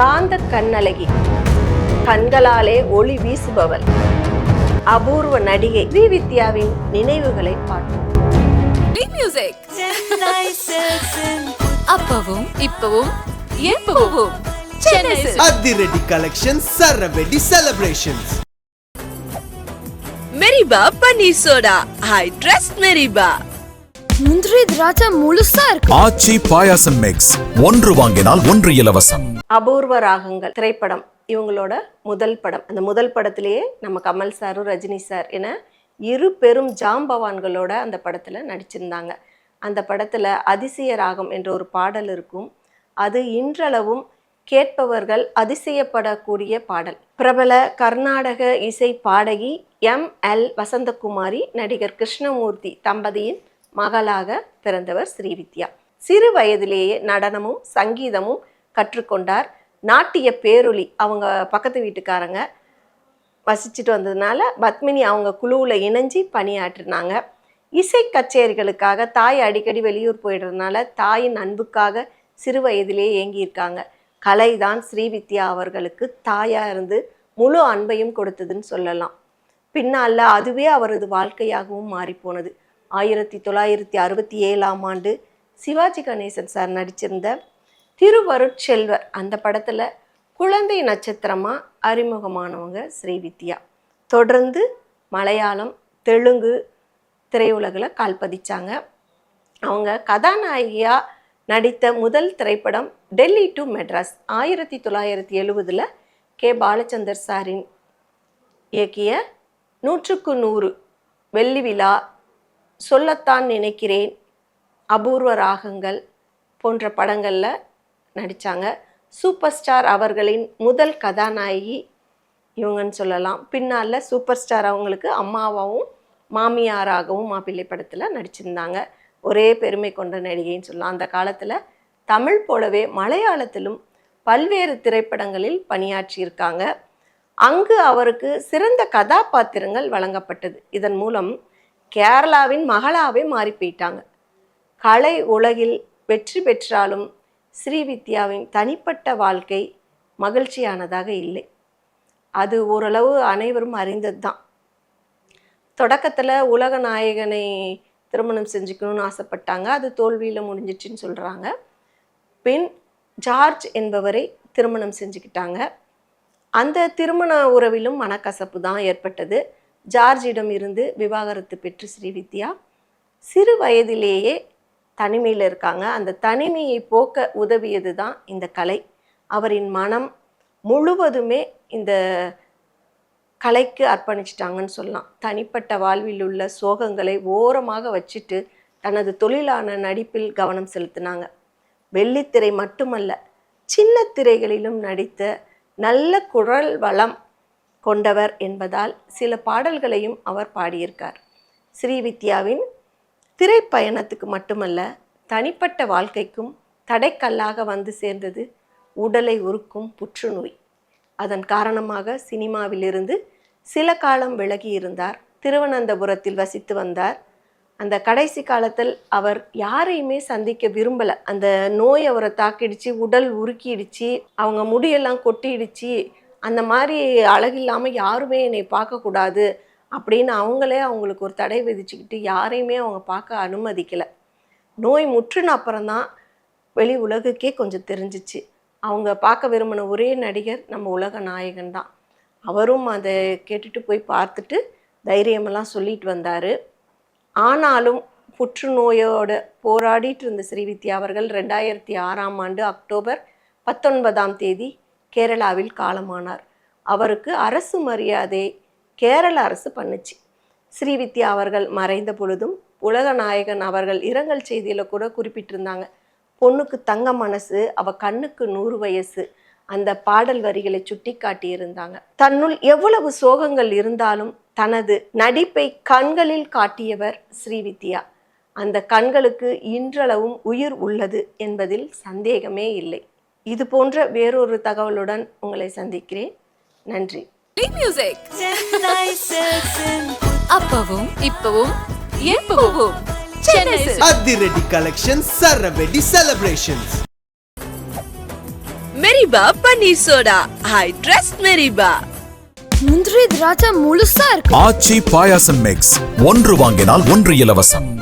காந்த கண்ணழகி. கண்களாலே ஒளி வீசுபவள். அபூர்வ நடிகை ஸ்ரீவித்யாவின் நினைவுகளை பார்ப்போம். மியூசிக் அப்பவும் இப்பவும் எப்பவும். அதிரடி கலெக்ஷன் சரவெடி செலிப்ரேஷன்ஸ் மெரிபா பன்னீர் சோடா ஐ ட்ரஸ்ட் மெரிபா முந்திரி திராட்சை முழுசா இருக்கு. ஆச்சி பாயாசம் மிக்ஸ் ஒன்று வாங்கினால் ஒன்று இலவசம். அபூர்வ ராகங்கள். திரைப்படம் இவங்களோட முதல் படம். அந்த முதல் படத்திலேயே நம்ம கமல் சாரும் ரஜினி சார் என இரு பெரும் ஜாம்பவான்களோட அந்த படத்தில் நடிச்சிருந்தாங்க. அந்த படத்தில் அதிசய ராகம் என்ற ஒரு பாடல் இருக்கும். அது இன்றளவும் கேட்பவர்கள் அதிசயப்படக்கூடிய பாடல். பிரபல கர்நாடக இசை பாடகி எம். எல். வசந்தகுமாரி நடிகர் கிருஷ்ணமூர்த்தி தம்பதியின் மகளாக பிறந்தவர் ஸ்ரீவித்யா. சிறு வயதிலேயே நடனமும் சங்கீதமும் கற்றுக்கொண்டார். நாட்டிய பேரொளி அவங்க பக்கத்து வீட்டுக்காரங்க வசிச்சுட்டு வந்ததுனால பத்மினி அவங்க குழுவில் இணைஞ்சு பணியாற்றினாங்க. இசை கச்சேரிகளுக்காக தாய் அடிக்கடி வெளியூர் போயிடுறதுனால தாயின் அன்புக்காக சிறு வயதிலேயே ஏங்கியிருக்காங்க. கலை தான் ஸ்ரீவித்யா அவர்களுக்கு தாயாக இருந்து முழு அன்பையும் கொடுத்ததுன்னு சொல்லலாம். பின்னால் அதுவே அவரது வாழ்க்கையாகவும் மாறிப்போனது. ஆயிரத்தி தொள்ளாயிரத்தி அறுபத்தி ஏழாம் ஆண்டு சிவாஜி கணேசன் சார் நடிச்சிருந்த திருவருட்செல்வர் அந்த படத்தில் குழந்தை நட்சத்திரமாக அறிமுகமானவங்க ஸ்ரீவித்யா தொடர்ந்து மலையாளம் தெலுங்கு திரையுலகில் கால் பதிச்சாங்க. அவங்க கதாநாயகியாக நடித்த முதல் திரைப்படம் டெல்லி டு மெட்ராஸ் ஆயிரத்தி தொள்ளாயிரத்தி எழுபதில் கே. பாலச்சந்தர் சாரின் இயக்கிய நூற்றுக்கு நூறு வெள்ளி விழா சொல்லத்தான் நினைக்கிறேன் அபூர்வ ராகங்கள் போன்ற படங்களில் நடித்தாங்க சூப்பர் ஸ்டார் அவர்களின் முதல் கதாநாயகி இவங்கன்னு சொல்லலாம். பின்னால் சூப்பர் ஸ்டார் அவங்களுக்கு அம்மாவாகவும் மாமியாராகவும் மாப்பிள்ளை படத்தில் நடிச்சிருந்தாங்க. ஒரே பெருமை கொண்ட நடிகைன்னு சொல்லலாம். அந்த காலத்தில் தமிழ் போலவே மலையாளத்திலும் பல்வேறு திரைப்படங்களில் பணியாற்றியிருக்காங்க அங்கு அவருக்கு சிறந்த கதாபாத்திரங்கள் வழங்கப்பட்டது. இதன் மூலம் கேரளாவின் மகளாவே மாறி போயிட்டாங்க. கலை உலகில் வெற்றி பெற்றாலும் ஸ்ரீவித்யாவின் தனிப்பட்ட வாழ்க்கை மகிழ்ச்சியானதாக இல்லை. அது ஓரளவு அனைவரும் அறிந்தது தான் தொடக்கத்தில் உலக நாயகனை திருமணம் செஞ்சுக்கணும்னு ஆசைப்பட்டாங்க. அது தோல்வியில் முடிஞ்சிச்சுன்னு சொல்கிறாங்க பின் ஜார்ஜ் என்பவரை திருமணம் செஞ்சுக்கிட்டாங்க. அந்த திருமண உறவிலும் மனக்கசப்பு தான் ஏற்பட்டது. ஜார்ஜிடம் இருந்து விவாகரத்து பெற்று ஸ்ரீவித்யா சிறு வயதிலேயே தனிமையில் இருக்காங்க. அந்த தனிமையை போக்க உதவியது தான் இந்த கலை. அவரின் மனம் முழுவதுமே இந்த கலைக்கு அர்ப்பணிச்சிட்டாங்கன்னு சொல்லலாம். தனிப்பட்ட வாழ்வில் உள்ள சோகங்களை ஓரமாக வச்சுட்டு தனது தொழிலான நடிப்பில் கவனம் செலுத்தினாங்க. வெள்ளித்திரை மட்டுமல்ல சின்ன திரைகளிலும் நடித்த நல்ல குரல் வளம் கொண்டவர் என்பதால் சில பாடல்களையும் அவர் பாடியிருக்கார். ஸ்ரீவித்யாவின் திரைப்பயணத்துக்கு மட்டுமல்ல தனிப்பட்ட வாழ்க்கைக்கும் தடைக்கல்லாக வந்து சேர்ந்தது உடலை உருக்கும் புற்றுநோய். அதன் காரணமாக சினிமாவிலிருந்து சில காலம் விலகி இருந்தார் திருவனந்தபுரத்தில் வசித்து வந்தார். அந்த கடைசி காலத்தில் அவர் யாரையுமே சந்திக்க விரும்பலை. அந்த நோய் அவரை தாக்கிடுச்சு உடல் உருக்கிடுச்சு அவங்க முடியெல்லாம் கொட்டிடுச்சு. அந்த மாதிரி அழகில்லாமல் யாருமே என்னை பார்க்கக்கூடாது. அப்படின்னு அவங்களே அவங்களுக்கு ஒரு தடை விதிச்சுக்கிட்டு யாரையுமே அவங்க பார்க்க அனுமதிக்கலை. நோய் முற்றின அப்புறம்தான் வெளி உலகுக்கே கொஞ்சம் தெரிஞ்சிச்சு. அவங்க பார்க்க விரும்பின ஒரே நடிகர் நம்ம உலக நாயகன் தான். அவரும் அதை கேட்டுட்டு போய் பார்த்துட்டு தைரியமெல்லாம் சொல்லிட்டு வந்தார். ஆனாலும் புற்றுநோயோட போராடிட்டு இருந்த ஸ்ரீவித்யா அவர்கள் ரெண்டாயிரத்தி ஆறாம் ஆண்டு அக்டோபர் பத்தொன்பதாம் தேதி கேரளாவில் காலமானார். அவருக்கு அரசு மரியாதை கேரள அரசு பண்ணுச்சு. ஸ்ரீவித்யா அவர்கள் மறைந்த பொழுதும் உலக நாயகன் அவர்கள் இரங்கல் செய்தியில் கூட குறிப்பிட்டிருந்தாங்க. பொண்ணுக்கு தங்க மனசு அவ கண்ணுக்கு நூறு வயசு அந்த பாடல் வரிகளை சுட்டி காட்டியிருந்தாங்க தன்னுள் எவ்வளவு சோகங்கள் இருந்தாலும் தனது நடிப்பை கண்களில் காட்டியவர் ஸ்ரீவித்யா. அந்த கண்களுக்கு இன்றளவும் உயிர் உள்ளது என்பதில் சந்தேகமே இல்லை. இது போன்ற வேறொரு தகவலுடன் உங்களை சந்திக்கிறேன். நன்றி. மியூசிக் அப்பவும் இப்பவும் எப்பவும் சென்னை. அதிரடி கலெக்ஷன் சரவெடி செலிப்ரேஷன்ஸ் மெரிபா பன்னீர் சோடா ஐ ட்ரஸ்ட் மெரிபா முந்திரி திராட்சை முழுசா இருக்கு. ஆச்சி பாயாசம் மிக்ஸ் ஒன்று வாங்கினால் ஒன்று இலவசம்.